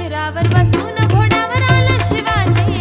शिरावर बसून घोड्यावर आला शिवाजी.